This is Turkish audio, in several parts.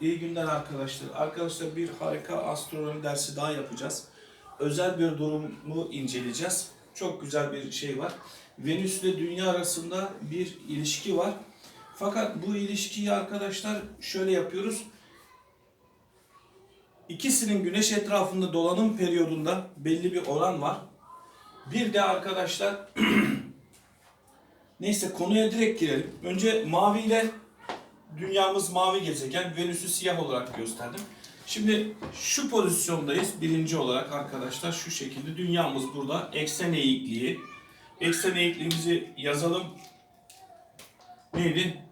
İyi günler arkadaşlar. Arkadaşlar bir harika astronomi dersi daha yapacağız. Özel bir durumu inceleyeceğiz. Çok güzel bir şey var. Venüs ile Dünya arasında bir ilişki var. Fakat bu ilişkiyi arkadaşlar şöyle yapıyoruz. İkisinin güneş etrafında dolanım periyodunda belli bir oran var. Bir de arkadaşlar neyse konuya direkt girelim. Önce mavi ile dünyamız mavi gezegen, Venüs'ü siyah olarak gösterdim. Şimdi şu pozisyondayız birinci olarak arkadaşlar şu şekilde dünyamız burada eksen eğikliği. Eksen eğikliğimizi yazalım. Neydi?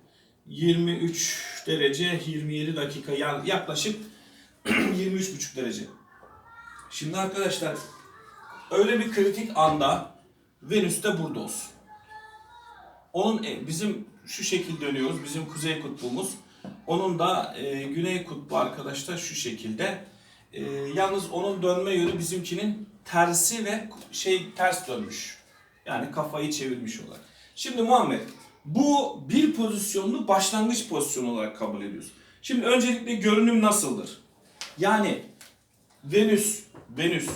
23 derece 27 dakika yani yaklaşık 23,5 derece. Şimdi arkadaşlar öyle bir kritik anda Venüs de burada olsun. Onun e, bizim şu şekilde dönüyoruz. Bizim kuzey kutbumuz. Onun da e, güney kutbu arkadaşlar şu şekilde. E, yalnız onun dönme yönü bizimkinin tersi ve şey ters dönmüş. Yani kafayı çevirmiş olarak. Şimdi Muhammed bu bir pozisyonlu başlangıç pozisyonu olarak kabul ediyoruz. Şimdi öncelikle görünüm nasıldır? Yani Venüs, Venüs,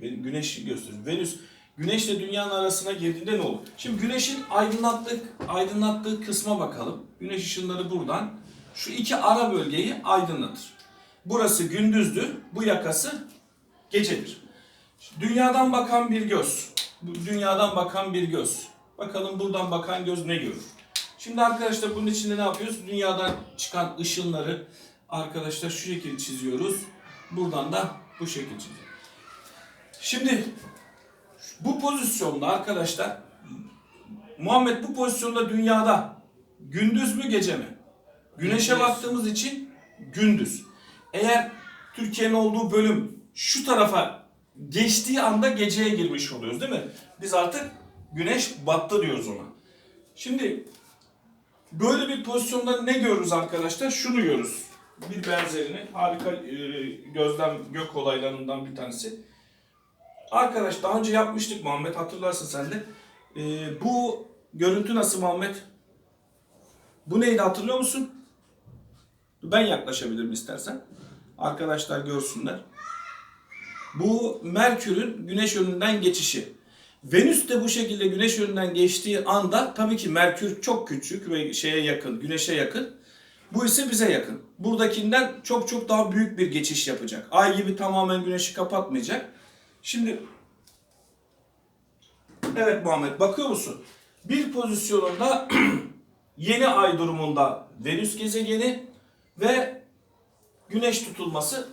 benim güneşi gösteriyor. Venüs Güneşle dünyanın arasına girdiğinde ne olur? Şimdi güneşin aydınlattık, aydınlattığı kısma bakalım. Güneş ışınları buradan şu iki ara bölgeyi aydınlatır. Burası gündüzdür, bu yakası gecedir. Dünyadan bakan bir göz. Dünyadan bakan bir göz. Bakalım buradan bakan göz ne görür? Şimdi arkadaşlar bunun içinde ne yapıyoruz? Dünyadan çıkan ışınları arkadaşlar şu şekilde çiziyoruz. Buradan da bu şekilde çiziyoruz. Şimdi bu pozisyonda arkadaşlar Muhammed bu pozisyonda dünyada gündüz mü gece mi? Güneşe Gündüz. baktığımız için gündüz. Eğer Türkiye'nin olduğu bölüm şu tarafa geçtiği anda geceye girmiş oluyoruz değil mi? Biz artık güneş battı diyoruz ona. Şimdi böyle bir pozisyonda ne görürüz arkadaşlar? Şunu görürüz. Bir benzerini harika e, gözlem gök olaylarından bir tanesi. Arkadaş daha önce yapmıştık Muhammed hatırlarsın sen de. Ee, bu görüntü nasıl Muhammed? Bu neydi hatırlıyor musun? Ben yaklaşabilirim istersen. Arkadaşlar görsünler. Bu Merkür'ün güneş yönünden geçişi. Venüs de bu şekilde güneş yönünden geçtiği anda tabii ki Merkür çok küçük ve şeye yakın, güneşe yakın. Bu ise bize yakın. Buradakinden çok çok daha büyük bir geçiş yapacak. Ay gibi tamamen güneşi kapatmayacak. Şimdi Evet Muhammed bakıyor musun? Bir pozisyonunda yeni ay durumunda Venüs gezegeni ve güneş tutulması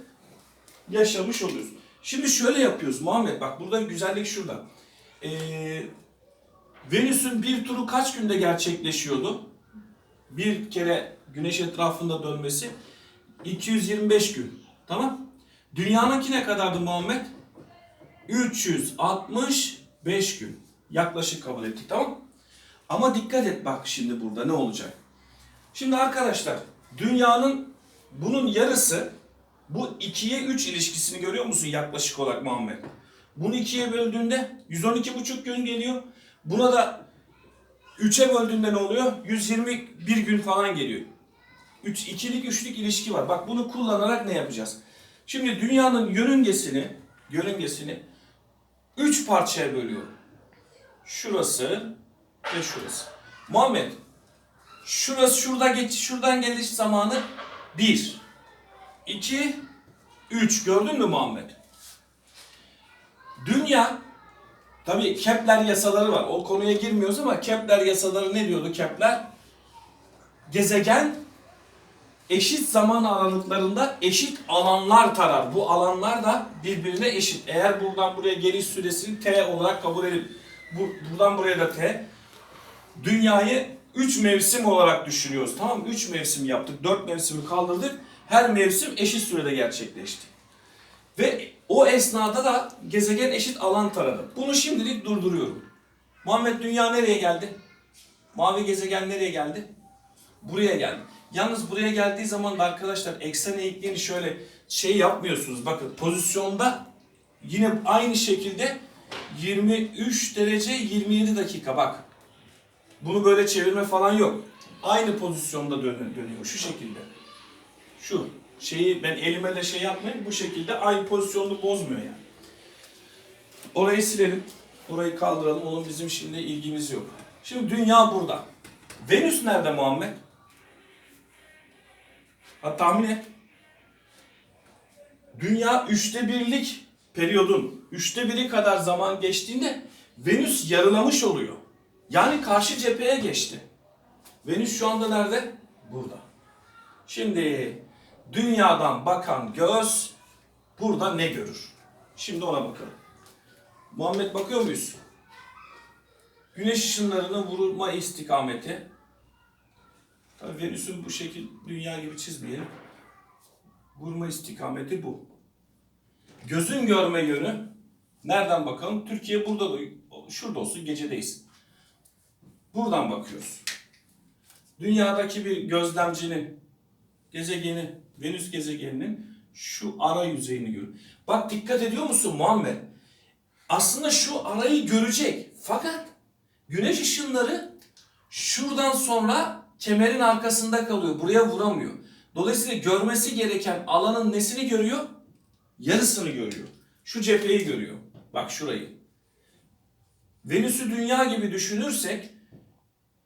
yaşamış oluyoruz. Şimdi şöyle yapıyoruz Muhammed bak burada güzellik şurada. Ee, Venüs'ün bir turu kaç günde gerçekleşiyordu? Bir kere güneş etrafında dönmesi 225 gün. Tamam? Dünyanınki ne kadardı Muhammed? 365 gün. Yaklaşık kabul ettik tamam? Ama dikkat et bak şimdi burada ne olacak. Şimdi arkadaşlar dünyanın bunun yarısı bu 2'ye 3 ilişkisini görüyor musun yaklaşık olarak Muhammed? Bunu 2'ye böldüğünde 112,5 gün geliyor. Buna da 3'e böldüğünde ne oluyor? 121 gün falan geliyor. 3 ikilik üçlük ilişki var. Bak bunu kullanarak ne yapacağız? Şimdi dünyanın yörüngesini, yörüngesini 3 parçaya bölüyorum. Şurası ve şurası. Muhammed, şurası şurada geç, şuradan geliş zamanı 1, 2, 3. Gördün mü Muhammed? Dünya, tabii Kepler yasaları var. O konuya girmiyoruz ama Kepler yasaları ne diyordu Kepler? Gezegen eşit zaman aralıklarında eşit alanlar tarar. Bu alanlar da birbirine eşit. Eğer buradan buraya geliş süresini t olarak kabul edip bu, buradan buraya da t dünyayı 3 mevsim olarak düşünüyoruz. Tamam mı? 3 mevsim yaptık. 4 mevsimi kaldırdık. Her mevsim eşit sürede gerçekleşti. Ve o esnada da gezegen eşit alan taradı. Bunu şimdilik durduruyorum. Muhammed Dünya nereye geldi? Mavi gezegen nereye geldi? Buraya geldi. Yalnız buraya geldiği zaman da arkadaşlar eksen eğikliğini şöyle şey yapmıyorsunuz. Bakın pozisyonda yine aynı şekilde 23 derece 27 dakika bak. Bunu böyle çevirme falan yok. Aynı pozisyonda dönüyor, dönüyor şu şekilde. Şu şeyi ben elime de şey yapmayayım bu şekilde aynı pozisyonunu bozmuyor yani. Orayı silelim. Orayı kaldıralım. Onun bizim şimdi ilgimiz yok. Şimdi dünya burada. Venüs nerede Muhammed? Ha tahmin et. Dünya üçte birlik periyodun üçte biri kadar zaman geçtiğinde Venüs yarılamış oluyor. Yani karşı cepheye geçti. Venüs şu anda nerede? Burada. Şimdi dünyadan bakan göz burada ne görür? Şimdi ona bakalım. Muhammed bakıyor muyuz? Güneş ışınlarının vurulma istikameti. Tabii Venüs'ün bu şekil dünya gibi çizmeyelim. Vurma istikameti bu. Gözün görme yönü nereden bakalım? Türkiye burada da şurada olsun gecedeyiz. Buradan bakıyoruz. Dünyadaki bir gözlemcinin gezegeni, Venüs gezegeninin şu ara yüzeyini görüyor. Bak dikkat ediyor musun Muhammed? Aslında şu arayı görecek. Fakat güneş ışınları şuradan sonra kemerin arkasında kalıyor. Buraya vuramıyor. Dolayısıyla görmesi gereken alanın nesini görüyor? Yarısını görüyor. Şu cepheyi görüyor. Bak şurayı. Venüs'ü dünya gibi düşünürsek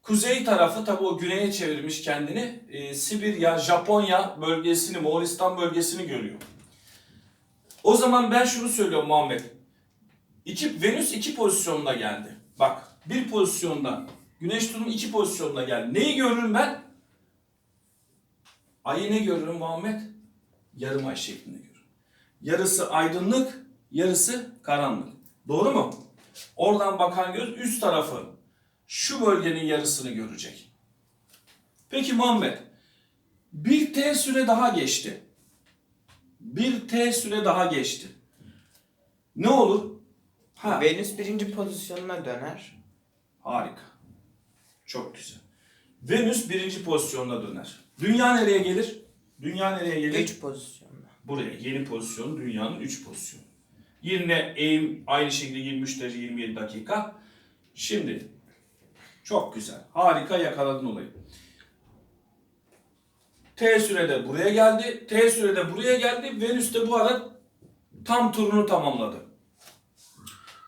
kuzey tarafı tabi o güneye çevirmiş kendini. e, Sibirya, Japonya bölgesini, Moğolistan bölgesini görüyor. O zaman ben şunu söylüyorum Muhammed. İki, Venüs iki pozisyonda geldi. Bak bir pozisyonda Güneş tutum iki pozisyonda geldi. Neyi görürüm ben? Ayı ne görürüm Muhammed? Yarım ay şeklinde görürüm. Yarısı aydınlık, yarısı karanlık. Doğru mu? Oradan bakan göz üst tarafı şu bölgenin yarısını görecek. Peki Muhammed, bir T süre daha geçti. Bir T süre daha geçti. Ne olur? Ha, Venüs birinci pozisyonuna döner. Harika. Çok güzel. Venüs birinci pozisyonda döner. Dünya nereye gelir? Dünya nereye gelir? 3 pozisyonda. Buraya. Yeni pozisyon dünyanın 3 pozisyonu. Yine eğim aynı şekilde 23 derece 27 dakika. Şimdi çok güzel. Harika yakaladın olayı. T sürede buraya geldi. T sürede buraya geldi. Venüs de bu arada tam turunu tamamladı.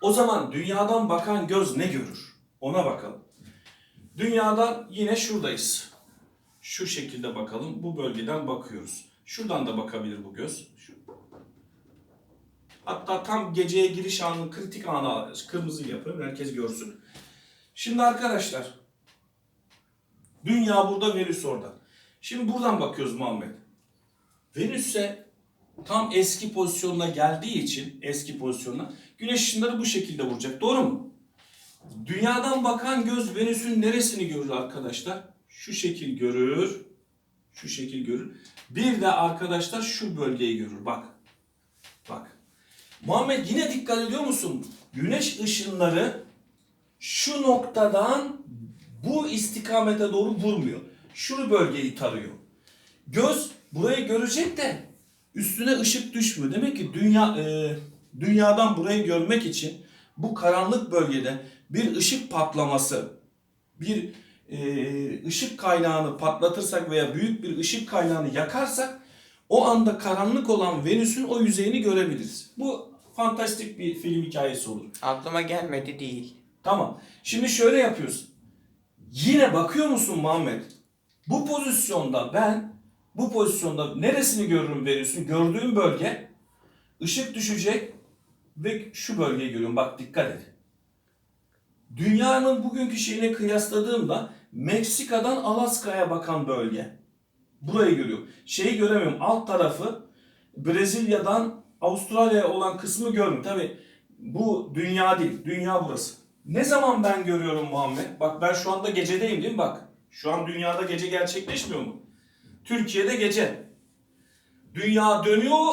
O zaman dünyadan bakan göz ne görür? Ona bakalım. Dünyadan yine şuradayız. Şu şekilde bakalım. Bu bölgeden bakıyoruz. Şuradan da bakabilir bu göz. Şu. Hatta tam geceye giriş anı, kritik anı kırmızı yapıyorum. Herkes görsün. Şimdi arkadaşlar. Dünya burada, Venüs orada. Şimdi buradan bakıyoruz Muhammed. Venüs'e tam eski pozisyonuna geldiği için eski pozisyonuna güneş ışınları bu şekilde vuracak. Doğru mu? Dünyadan bakan göz Venüs'ün neresini görür arkadaşlar? Şu şekil görür. Şu şekil görür. Bir de arkadaşlar şu bölgeyi görür. Bak. Bak. Muhammed yine dikkat ediyor musun? Güneş ışınları şu noktadan bu istikamete doğru vurmuyor. Şu bölgeyi tarıyor. Göz burayı görecek de üstüne ışık düşmüyor. Demek ki dünya e, dünyadan burayı görmek için bu karanlık bölgede bir ışık patlaması, bir e, ışık kaynağını patlatırsak veya büyük bir ışık kaynağını yakarsak o anda karanlık olan Venüs'ün o yüzeyini görebiliriz. Bu fantastik bir film hikayesi olur. Aklıma gelmedi değil. Tamam. Şimdi şöyle yapıyoruz. Yine bakıyor musun Muhammed? Bu pozisyonda ben bu pozisyonda neresini görürüm Venüs'ün? Gördüğüm bölge ışık düşecek ve şu bölgeyi görüyorum. Bak dikkat et. Dünyanın bugünkü şeyine kıyasladığımda Meksika'dan Alaska'ya bakan bölge. Burayı görüyorum. Şeyi göremiyorum. Alt tarafı Brezilya'dan Avustralya'ya olan kısmı görmüyorum. Tabi bu dünya değil. Dünya burası. Ne zaman ben görüyorum Muhammed? Bak ben şu anda gecedeyim değil mi? Bak. Şu an dünyada gece gerçekleşmiyor mu? Türkiye'de gece. Dünya dönüyor.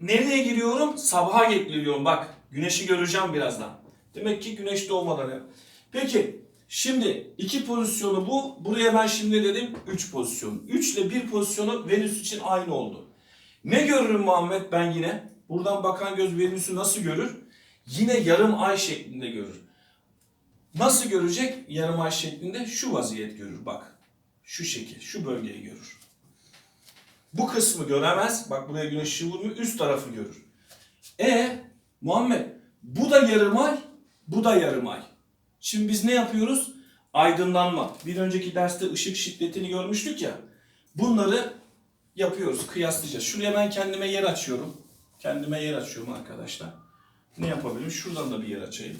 Nereye giriyorum? Sabaha geliyorum. Bak. Güneşi göreceğim birazdan. Demek ki güneş doğmadan. ya. Peki. Şimdi iki pozisyonu bu. Buraya ben şimdi dedim 3 pozisyon. 3 ile 1 pozisyonu Venüs için aynı oldu. Ne görürüm Muhammed ben yine? Buradan bakan göz Venüs'ü nasıl görür? Yine yarım ay şeklinde görür. Nasıl görecek? Yarım ay şeklinde şu vaziyet görür bak. Şu şekil, şu bölgeyi görür. Bu kısmı göremez. Bak buraya güneş ışığı vurmuyor. Üst tarafı görür. E Muhammed bu da yarım ay, bu da yarım ay. Şimdi biz ne yapıyoruz? Aydınlanma. Bir önceki derste ışık şiddetini görmüştük ya. Bunları yapıyoruz, kıyaslayacağız. Şuraya ben kendime yer açıyorum. Kendime yer açıyorum arkadaşlar. Ne yapabilirim? Şuradan da bir yer açayım.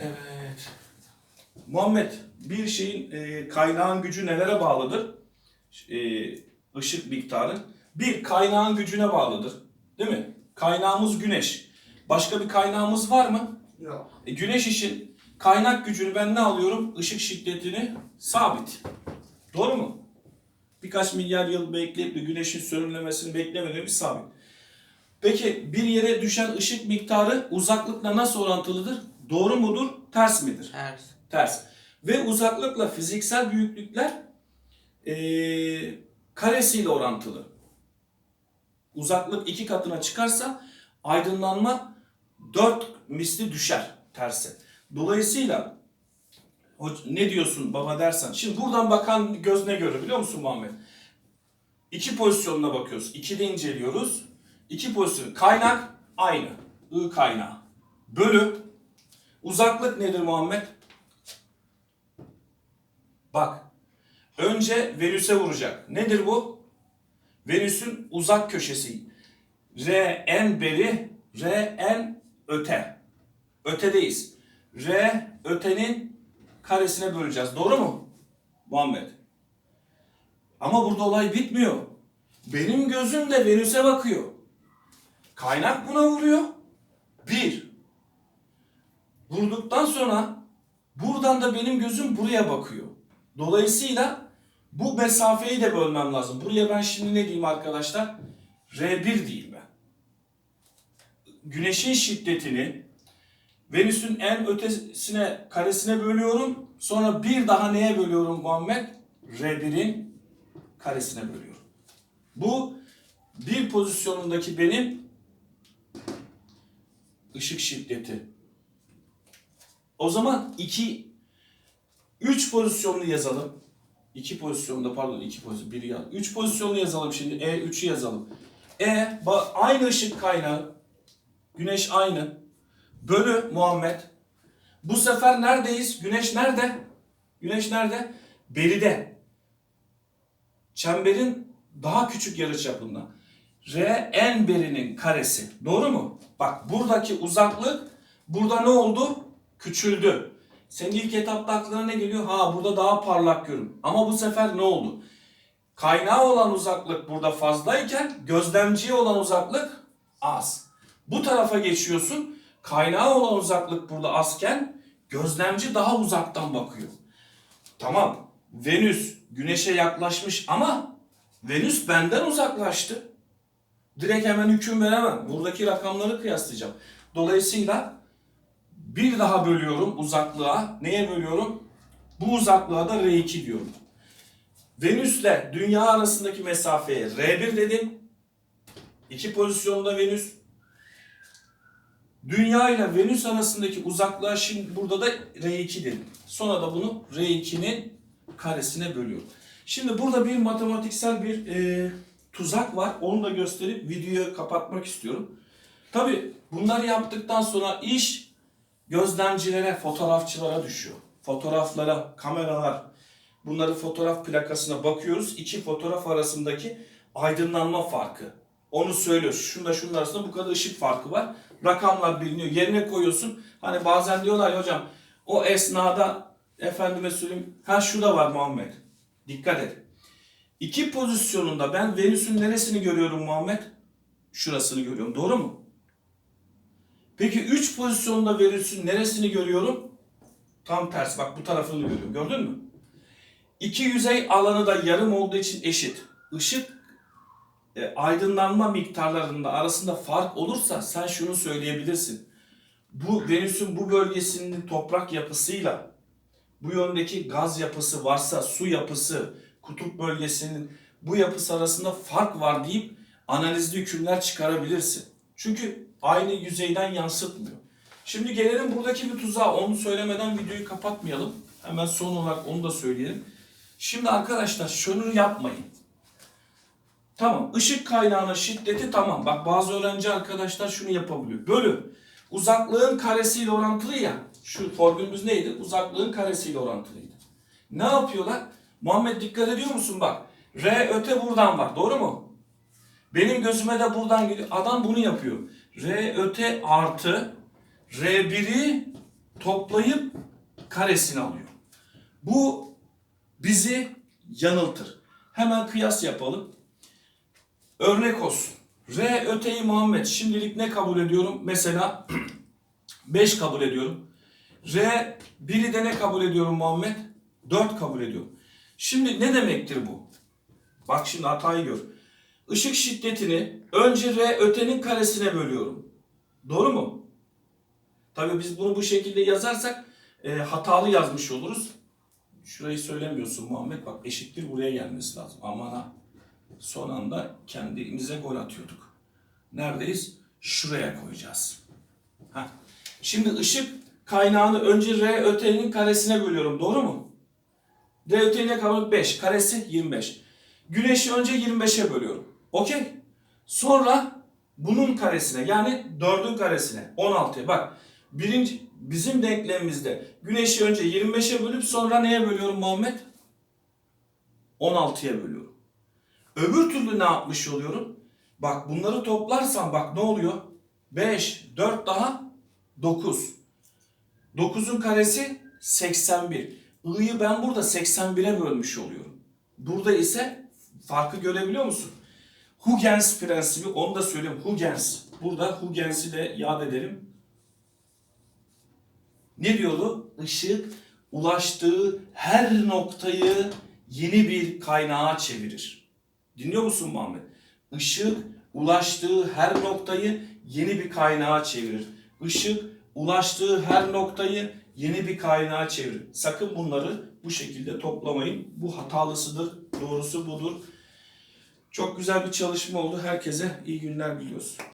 Evet. Muhammed, bir şeyin e, kaynağın gücü nelere bağlıdır? E, ışık miktarı. Bir, kaynağın gücüne bağlıdır. Değil mi? Kaynağımız güneş. Başka bir kaynağımız var mı? Yok. E, güneş için kaynak gücünü ben ne alıyorum? Işık şiddetini sabit. Doğru mu? Birkaç milyar yıl bekleyip de güneşin sönümlemesini beklemediğimiz sabit. Peki bir yere düşen ışık miktarı uzaklıkla nasıl orantılıdır? Doğru mudur? Ters midir? Ters. Ters. Ve uzaklıkla fiziksel büyüklükler eee karesiyle orantılı. Uzaklık iki katına çıkarsa aydınlanma dört misli düşer terse. Dolayısıyla "Hoc- ne diyorsun baba dersen. Şimdi buradan bakan göz ne görür biliyor musun Muhammed? İki pozisyonuna bakıyoruz. İki de inceliyoruz. İki pozisyon. Kaynak aynı. I kaynağı. Bölü. Uzaklık nedir Muhammed? Bak. Önce Venüs'e vuracak. Nedir bu? Venüs'ün uzak köşesi. R en beri, R en öte. Ötedeyiz. R ötenin karesine böleceğiz. Doğru mu? Muhammed. Ama burada olay bitmiyor. Benim gözüm de Venüs'e bakıyor. Kaynak buna vuruyor. Bir. Vurduktan sonra buradan da benim gözüm buraya bakıyor. Dolayısıyla bu mesafeyi de bölmem lazım. Buraya ben şimdi ne diyeyim arkadaşlar? R1 diyeyim. Güneşin şiddetini Venüs'ün en ötesine karesine bölüyorum. Sonra bir daha neye bölüyorum Muhammed? R1'in karesine bölüyorum. Bu bir pozisyonundaki benim ışık şiddeti. O zaman 2 3 pozisyonlu yazalım. 2 pozisyonda pardon 2 pozisyon 1 yaz. 3 pozisyonlu yazalım şimdi. E 3'ü yazalım. E aynı ışık kaynağı. Güneş aynı. Bölü Muhammed. Bu sefer neredeyiz? Güneş nerede? Güneş nerede? Beride. Çemberin daha küçük yarıçapında. R en berinin karesi. Doğru mu? Bak buradaki uzaklık burada ne oldu? Küçüldü. Senin ilk etapta aklına ne geliyor? Ha burada daha parlak görün. Ama bu sefer ne oldu? Kaynağı olan uzaklık burada fazlayken gözlemciye olan uzaklık az. Bu tarafa geçiyorsun. Kaynağı olan uzaklık burada azken gözlemci daha uzaktan bakıyor. Tamam. Venüs güneşe yaklaşmış ama Venüs benden uzaklaştı. Direkt hemen hüküm veremem. Buradaki rakamları kıyaslayacağım. Dolayısıyla bir daha bölüyorum uzaklığa. Neye bölüyorum? Bu uzaklığa da R2 diyorum. Venüs'le Dünya arasındaki mesafeye R1 dedim. İki pozisyonda Venüs. Dünya ile Venüs arasındaki uzaklığa şimdi burada da R2 dedim. Sonra da bunu R2'nin karesine bölüyorum. Şimdi burada bir matematiksel bir e, tuzak var. Onu da gösterip videoyu kapatmak istiyorum. Tabi bunları yaptıktan sonra iş gözlemcilere, fotoğrafçılara düşüyor. Fotoğraflara, kameralar, bunları fotoğraf plakasına bakıyoruz. İki fotoğraf arasındaki aydınlanma farkı. Onu söylüyoruz. Şunda şunun arasında bu kadar ışık farkı var. Rakamlar biliniyor. Yerine koyuyorsun. Hani bazen diyorlar ya hocam o esnada efendime söyleyeyim ha şu da var Muhammed. Dikkat et. İki pozisyonunda ben Venüs'ün neresini görüyorum Muhammed? Şurasını görüyorum. Doğru mu? Peki 3 pozisyonda Venüs'ün neresini görüyorum? Tam tersi. Bak bu tarafını görüyorum. Gördün mü? İki yüzey alanı da yarım olduğu için eşit. Işık e, aydınlanma miktarlarında arasında fark olursa sen şunu söyleyebilirsin. Bu Venüs'ün bu bölgesinin toprak yapısıyla bu yöndeki gaz yapısı varsa su yapısı, kutup bölgesinin bu yapısı arasında fark var deyip analizli hükümler çıkarabilirsin. Çünkü aynı yüzeyden yansıtmıyor. Şimdi gelelim buradaki bir tuzağa. Onu söylemeden videoyu kapatmayalım. Hemen son olarak onu da söyleyelim. Şimdi arkadaşlar şunu yapmayın. Tamam. Işık kaynağının şiddeti tamam. Bak bazı öğrenci arkadaşlar şunu yapabiliyor. Bölü. Uzaklığın karesiyle orantılı ya. Şu formülümüz neydi? Uzaklığın karesiyle orantılıydı. Ne yapıyorlar? Muhammed dikkat ediyor musun bak. R öte buradan var. Doğru mu? Benim gözüme de buradan geliyor. Adam bunu yapıyor. R öte artı R1'i toplayıp karesini alıyor. Bu bizi yanıltır. Hemen kıyas yapalım. Örnek olsun. R öteyi Muhammed. Şimdilik ne kabul ediyorum? Mesela 5 kabul ediyorum. R 1'i de ne kabul ediyorum Muhammed? 4 kabul ediyorum. Şimdi ne demektir bu? Bak şimdi hatayı gör. Işık şiddetini önce R ötenin karesine bölüyorum. Doğru mu? Tabii biz bunu bu şekilde yazarsak e, hatalı yazmış oluruz. Şurayı söylemiyorsun Muhammed. Bak eşittir buraya gelmesi lazım. Aman ha. Son anda kendimize gol atıyorduk. Neredeyiz? Şuraya koyacağız. Heh. Şimdi ışık kaynağını önce R ötenin karesine bölüyorum. Doğru mu? R öteğine kalır 5. Karesi 25. Güneşi önce 25'e bölüyorum. Okey. Sonra bunun karesine yani 4'ün karesine 16'ya bak. Birinci bizim denklemimizde güneşi önce 25'e bölüp sonra neye bölüyorum Muhammed? 16'ya bölüyorum. Öbür türlü ne yapmış oluyorum? Bak bunları toplarsam bak ne oluyor? 5, 4 daha 9. 9'un karesi 81. I'yı ben burada 81'e bölmüş oluyorum. Burada ise farkı görebiliyor musun? Huygens prensibi onu da söyleyeyim. Huygens. Burada Huygens'i de yad edelim. Ne diyordu? Işık ulaştığı her noktayı yeni bir kaynağa çevirir. Dinliyor musun Muhammed? Işık ulaştığı her noktayı yeni bir kaynağa çevirir. Işık ulaştığı her noktayı yeni bir kaynağa çevirir. Sakın bunları bu şekilde toplamayın. Bu hatalısıdır, doğrusu budur. Çok güzel bir çalışma oldu. Herkese iyi günler diliyoruz.